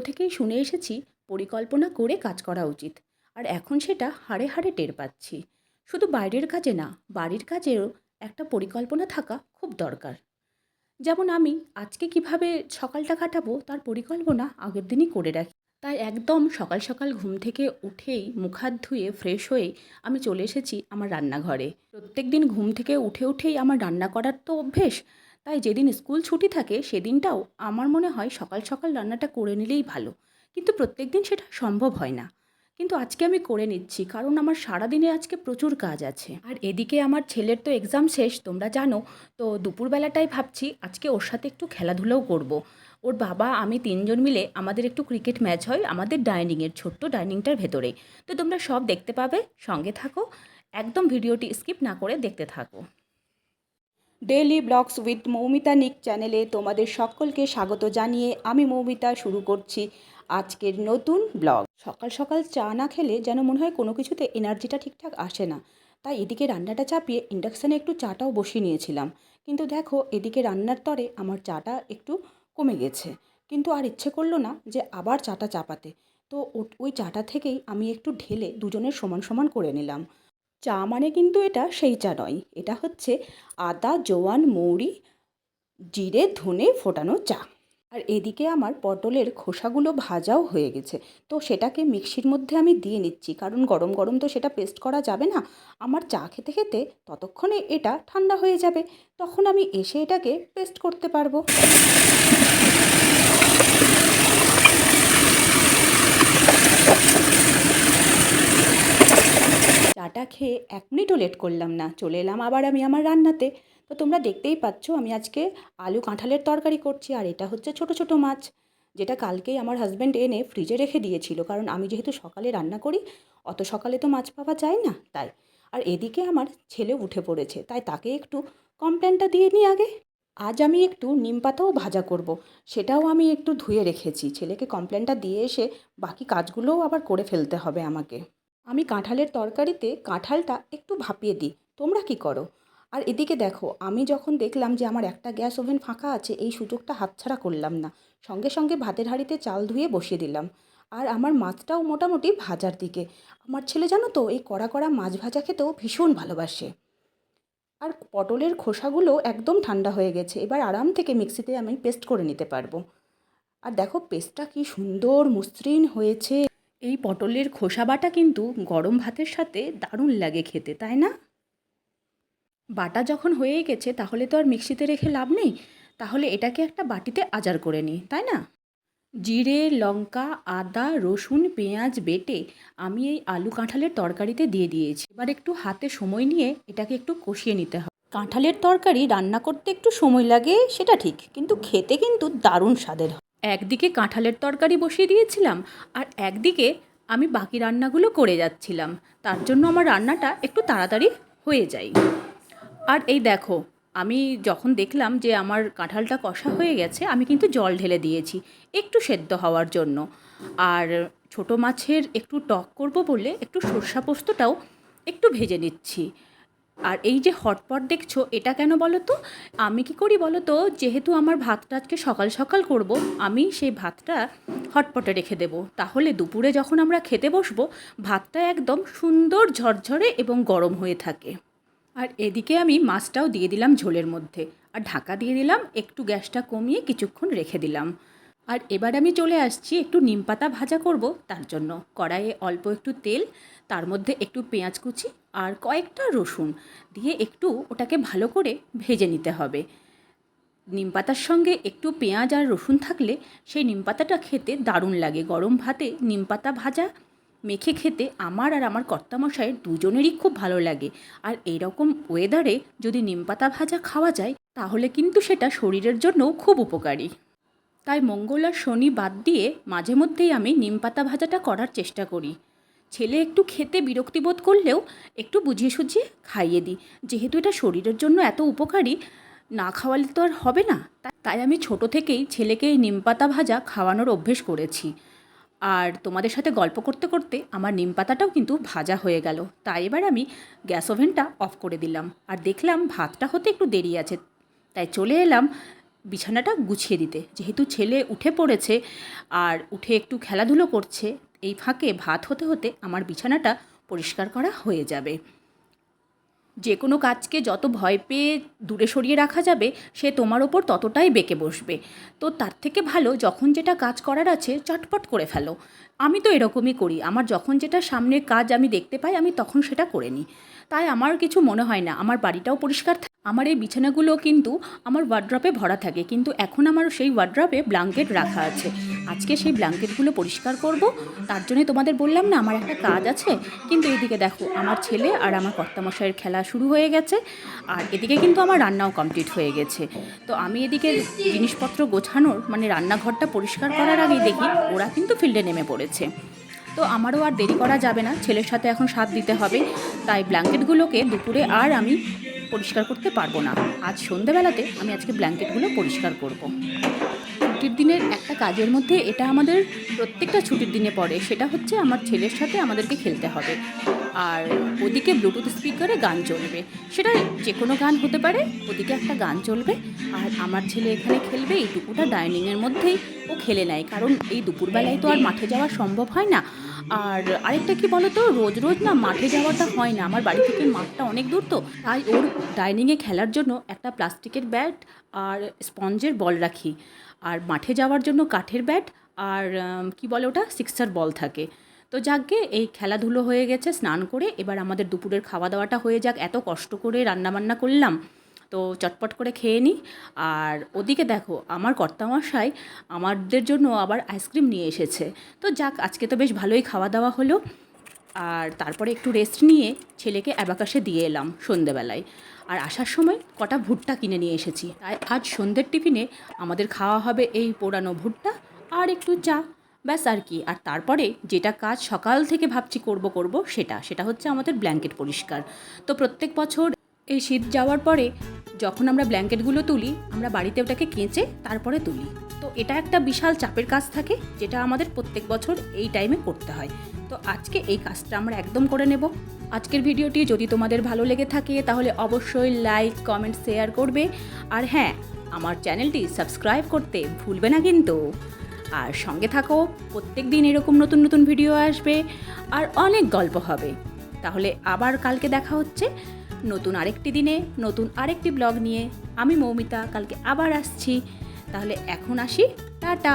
থেকেই শুনে এসেছি, পরিকল্পনা করে কাজ করা উচিত। আর এখন সেটা হাড়ে হাড়ে টের পাচ্ছি। শুধু বাইরের কাজে না, বাড়ির কাজেও একটা পরিকল্পনা থাকা খুব দরকার। যেমন আমি আজকে কীভাবে সকালটা কাটাবো, তার পরিকল্পনা আগের দিনই করে রাখি। তাই একদম সকাল সকাল ঘুম থেকে উঠেই মুখ হাত ধুয়ে ফ্রেশ হয়ে আমি চলে এসেছি আমার রান্নাঘরে। প্রত্যেক দিন ঘুম থেকে উঠে উঠেই আমার রান্না করার তো অভ্যেস তাই যেদিন স্কুল ছুটি থাকে, সেদিনটাও আমার মনে হয় সকাল সকাল রান্নাটা করে নিলেই ভালো। কিন্তু প্রত্যেক দিন সেটা সম্ভব হয় না। কিন্তু আজকে আমি করে নিচ্ছি, কারণ আমার সারাদিনে আজকে প্রচুর কাজ আছে। আর এদিকে আমার ছেলের তো এক্সাম শেষ, তোমরা জানো, তো দুপুরবেলাটাই ভাবছি আজকে ওর সাথে একটু খেলাধুলাও করব। ওর বাবা, আমি তিনজন মিলে আমাদের একটু ক্রিকেট ম্যাচ হয় আমাদের ডাইনিংয়ের ছোট্ট ডাইনিংটার ভেতরে। তো তোমরা সব দেখতে পাবে, সঙ্গে থাকো। একদম ভিডিওটি স্কিপ না করে দেখতে থাকো। ডেইলি ব্লগস উইথ মৌমিতা নিক চ্যানেলে তোমাদের সকলকে স্বাগত জানিয়ে আমি মৌমিতা শুরু করছি আজকের নতুন ব্লগ। সকাল সকাল চা না খেলে যেন মনে হয় কোনো কিছুতে এনার্জিটা ঠিকঠাক আসে না। তাই এদিকে রান্নাটা চাপিয়ে ইন্ডাকশানে একটু চাটাও বসিয়ে নিয়েছিলাম। কিন্তু দেখো, এদিকে রান্নার তরে আমার চাটা একটু কমে গেছে। কিন্তু আর ইচ্ছে করল না যে আবার চাটা চাপাতে। তো ওই চাটা থেকেই আমি একটু ঢেলে দুজনের সমান সমান করে নিলাম। চা মানে কিন্তু এটা সেই চা নয়। এটা হচ্ছে আদা, জোয়ান, মৌরি, জিরে, ধনে ফোটানো চা। আর এদিকে আমার পটলের খোসাগুলো ভাজাও হয়ে গেছে। তো সেটাকে মিক্সির মধ্যে আমি দিয়ে নিচ্ছি। কারণ গরম গরম তো সেটা পেস্ট করা যাবে না। আমার চা খেতে খেতে ততক্ষণে এটা ঠান্ডা হয়ে যাবে। তখন আমি এসে এটাকে পেস্ট করতে পারব। চাটা খেয়ে এক মিনিটও লেট করলাম না। চলে এলাম আবার আমি আমার রান্নাতে। তো তোমরা দেখতেই পাচ্ছ, আমি আজকে আলু কাঁঠালের তরকারি করছি, আর এটা হচ্ছে ছোট ছোট মাছ, যেটা কালকেই আমার হাজব্যান্ড এনে ফ্রিজে রেখে দিয়েছিল। কারণ আমি যেহেতু সকালে রান্না করি, অত সকালে তো মাছ পাওয়া যায় না, তাই। আর এদিকে আমার ছেলে উঠে পড়েছে, তাই তাকে একটু কমপ্লেনটা দিয়ে নিই আগে। আজ আমি একটু নিম পাতাও ভাজা করব। সেটাও আমি একটু ধুয়ে রেখেছি। ছেলেকে কমপ্লেনটা দিয়ে এসে বাকি কাজগুলোও আবার করে ফেলতে হবে আমাকে। আমি কাঁঠালের তরকারিতে কাঁঠালটা একটু ভাপিয়ে দিই। তোমরা কি করো? আর এদিকে দেখো, আমি যখন দেখলাম যে আমার একটা গ্যাস ওভেন ফাঁকা আছে, এই সুযোগটা হাতছাড়া করলাম না। সঙ্গে সঙ্গে ভাতের হাঁড়িতে চাল ধুয়ে বসিয়ে দিলাম। আর আমার মাছটাও মোটামুটি ভাজার দিকে। আমার ছেলে জানো তো, এই কড়া কড়া মাছ ভাজা খেতেও ভীষণ ভালোবাসে। আর পটলের খোসাগুলো একদম ঠান্ডা হয়ে গেছে, এবার আরাম থেকে মিক্সিতে আমি পেস্ট করে নিতে পারব। আর দেখো, পেস্টটা কি সুন্দর, মসৃণ হয়েছে। এই পটলের খোসা বাটা কিন্তু গরম ভাতের সাথে দারুণ লাগে খেতে, তাই না? বাটা যখন হয়ে গেছে, তাহলে তো আর মিক্সিতে রেখে লাভ নেই। তাহলে এটাকে একটা বাটিতে আজার করে নিই তাই না? জিরে, লঙ্কা, আদা, রসুন, পেঁয়াজ বেটে আমি এই আলু কাঁঠালের তরকারিতে দিয়ে দিয়েছি। এবার একটু হাতে সময় নিয়ে এটাকে একটু কষিয়ে নিতে হবে। কাঁঠালের তরকারি রান্না করতে একটু সময় লাগে, সেটা ঠিক। কিন্তু খেতে কিন্তু দারুণ স্বাদের হয়। একদিকে কাঁঠালের তরকারি বসিয়ে দিয়েছিলাম আর একদিকে আমি বাকি রান্নাগুলো করে যাচ্ছিলাম। তার জন্য আমার রান্নাটা একটু তাড়াতাড়ি হয়ে যায়। আর এই দেখো, আমি যখন দেখলাম যে আমার কাঁঠালটা কষা হয়ে গেছে, আমি কিন্তু জল ঢেলে দিয়েছি একটু সেদ্ধ হওয়ার জন্য। আর ছোট মাছের একটু টক করব বলে একটু সর্ষা পোস্তটাও একটু ভেজে নিচ্ছি। আর এই যে হটপট দেখছ, এটা কেন বলো তো আমি কি করি বলো তো যেহেতু আমার ভাতটা আজকে সকাল সকাল করব, আমি সেই ভাতটা হটপটে রেখে দেবো। তাহলে দুপুরে যখন আমরা খেতে বসবো, ভাতটা একদম সুন্দর ঝরঝরে এবং গরম হয়ে থাকে। আর এদিকে আমি মাছটাও দিয়ে দিলাম ঝোলের মধ্যে। আর ঢাকা দিয়ে দিলাম, একটু গ্যাসটা কমিয়ে কিছুক্ষণ রেখে দিলাম। আর এবার আমি চলে আসছি একটু নিম পাতা ভাজা করব, তার জন্য কড়াইয়ে অল্প একটু তেল, তার মধ্যে একটু পেঁয়াজ কুচি আর কয়েকটা রসুন দিয়ে একটু ওটাকে ভালো করে ভেজে নিতে হবে। নিম পাতার সঙ্গে একটু পেঁয়াজ আর রসুন থাকলে সেই নিম পাতাটা খেতে দারুণ লাগে। গরম ভাতে নিম পাতা ভাজা মেখে খেতে আমার আর আমার কর্তামশাইয়ের দুজনেরই খুব ভালো লাগে। আর এইরকম ওয়েদারে যদি নিমপাতা ভাজা খাওয়া যায়, তাহলে কিন্তু সেটা শরীরের জন্যও খুব উপকারী। তাই মঙ্গল আর শনি বাদ দিয়ে মাঝে মধ্যেই আমি নিমপাতা ভাজাটা করার চেষ্টা করি। ছেলে একটু খেতে বিরক্তি বোধ করলেও একটু বুঝিয়ে সুঝিয়ে খাইয়ে দিই। যেহেতু এটা শরীরের জন্য এত উপকারী, না খাওয়ালে তো আর হবে না। তাই আমি ছোট থেকেই ছেলেকে এই নিমপাতা ভাজা খাওয়ানোর অভ্যেস করেছি। আর তোমাদের সাথে গল্প করতে করতে আমার নিম পাতাটাও কিন্তু ভাজা হয়ে গেল। তাই এবার আমি গ্যাস ওভেনটা অফ করে দিলাম। আর দেখলাম ভাতটা হতে একটু দেরি আছে। তাই চলে এলাম বিছানাটা গুছিয়ে দিতে। যেহেতু ছেলে উঠে পড়েছে আর উঠে একটু খেলাধুলো করছে, এই ফাঁকে ভাত হতে হতে আমার বিছানাটা পরিষ্কার করা হয়ে যাবে। যে কোনো কাজকে যত ভয় পেয়ে দূরে সরিয়ে রাখা যাবে, সে তোমার ওপর ততটাই বেঁকে বসবে। তো তার থেকে ভালো যখন যেটা কাজ করার আছে, চটপট করে ফেলো। আমি তো এরকমই করি। আমার যখন যেটা সামনে কাজ আমি দেখতে পাই, আমি তখন সেটা করে নিই। তাই আমার কিছু মনে হয় না। আমার বাড়িটাও পরিষ্কার থাকে আমার এই বিছানাগুলো কিন্তু আমার ওয়ার্ড্রপে ভরা থাকে। কিন্তু এখন আমার সেই ওয়ার্ড্রপে ব্ল্যাঙ্কেট রাখা আছে। আজকে সেই ব্ল্যাঙ্কেটগুলো পরিষ্কার করব। তার জন্যই তোমাদের বললাম না, আমার একটা কাজ আছে। কিন্তু এদিকে দেখো, আমার ছেলে আর আমার কর্তামশাইয়ের খেলা শুরু হয়ে গেছে। আর এদিকে কিন্তু আমার রান্নাও কমপ্লিট হয়ে গেছে। তো আমি এদিকে জিনিসপত্র গোছানোর মানে রান্নাঘরটা পরিষ্কার করার আগেই দেখি, ওরা কিন্তু ফিল্ডে নেমে পড়েছে তো আমারও আর দেরি করা যাবে না, ছেলের সাথে এখন সাথ দিতে হবে। তাই ব্ল্যাঙ্কেটগুলোকে দুপুরে আর আমি পরিষ্কার করতে পারব না। আজ সন্ধেবেলাতে আমি আজকে ব্ল্যাঙ্কেটগুলো পরিষ্কার করব। ছুটির দিনের একটা কাজের মধ্যে এটা আমাদের প্রত্যেকটা ছুটির দিনে পড়ে, সেটা হচ্ছে আমার ছেলের সাথে আমাদেরকে খেলতে হবে। আর ওদিকে ব্লুটুথ স্পিকারে গান চলবে। সেটা যে কোনো গান হতে পারে, ওদিকে একটা গান চলবে। আর আমার ছেলে এখানে খেলবে, এইটুকুটা ডাইনিংয়ের মধ্যেই ও খেলে নেয়। কারণ এই দুপুরবেলায় তো আর মাঠে যাওয়া সম্ভব হয় না। আর আরেকটা কি বলতো, রোজ রোজ না মাঠে যাওয়াটা হয় না। আমার বাড়ি থেকে মাঠটা অনেক দূর তো। তাই ওর ডাইনিংয়ে খেলার জন্য একটা প্লাস্টিকের ব্যাট আর স্পঞ্জের বল রাখি। আর মাঠে যাওয়ার জন্য কাঠের ব্যাট আর কি বলে ওটা? সিক্সার বল থাকে। তো যাকগে, এই খেলাধুলো হয়ে গেছে, স্নান করে এবার আমাদের দুপুরের খাওয়া দাওয়াটা হয়ে যাক। এত কষ্ট করে রান্নাবান্না করলাম, তো চটপট করে খেয়ে নিই আর ওদিকে দেখো, আমার কর্তামশাই আমাদের জন্য আবার আইসক্রিম নিয়ে এসেছে। তো যাক, আজকে তো বেশ ভালোই খাওয়া দাওয়া হলো। আর তারপরে একটু রেস্ট নিয়ে ছেলেকে অ্যাবাকাশে দিয়ে এলাম সন্ধেবেলায়। আর আসার সময় কটা ভুট্টা কিনে নিয়ে এসেছি। তাই আজ সন্ধ্যের টিফিনে আমাদের খাওয়া হবে এই পোড়ানো ভুট্টা আর একটু চা। ব্যাস আর কি। আর তারপরে যেটা কাজ সকাল থেকে ভাবছি করব করব সেটা। সেটা হচ্ছে আমাদের ব্ল্যাঙ্কেট পরিষ্কার। তো প্রত্যেক বছর এই শীত যাওয়ার পরে যখন আমরা ব্ল্যাঙ্কেটগুলো তুলি, আমরা বাড়িতে ওটাকে কেঁচে তারপরে তুলি। তো এটা একটা বিশাল চাপের কাজ থাকে যেটা আমাদের প্রত্যেক বছর এই টাইমে করতে হয়। তো আজকে এই কাজটা আমরা একদম করে নেব। আজকের ভিডিওটি যদি তোমাদের ভালো লেগে থাকে তাহলে অবশ্যই লাইক কমেন্ট শেয়ার করবে। আর হ্যাঁ আমার চ্যানেলটি সাবস্ক্রাইব করতে ভুলবে না কিন্তু। আর সঙ্গে থাকো, প্রত্যেক দিন এরকম নতুন নতুন ভিডিও আসবে আর অনেক গল্প হবে। তাহলে আবার কালকে দেখা হচ্ছে নতুন আরেকটি দিনে, নতুন আরেকটি ব্লগ নিয়ে। আমি মৌমিতা, কালকে আবার আসছি। তাহলে এখন আসি টাটা।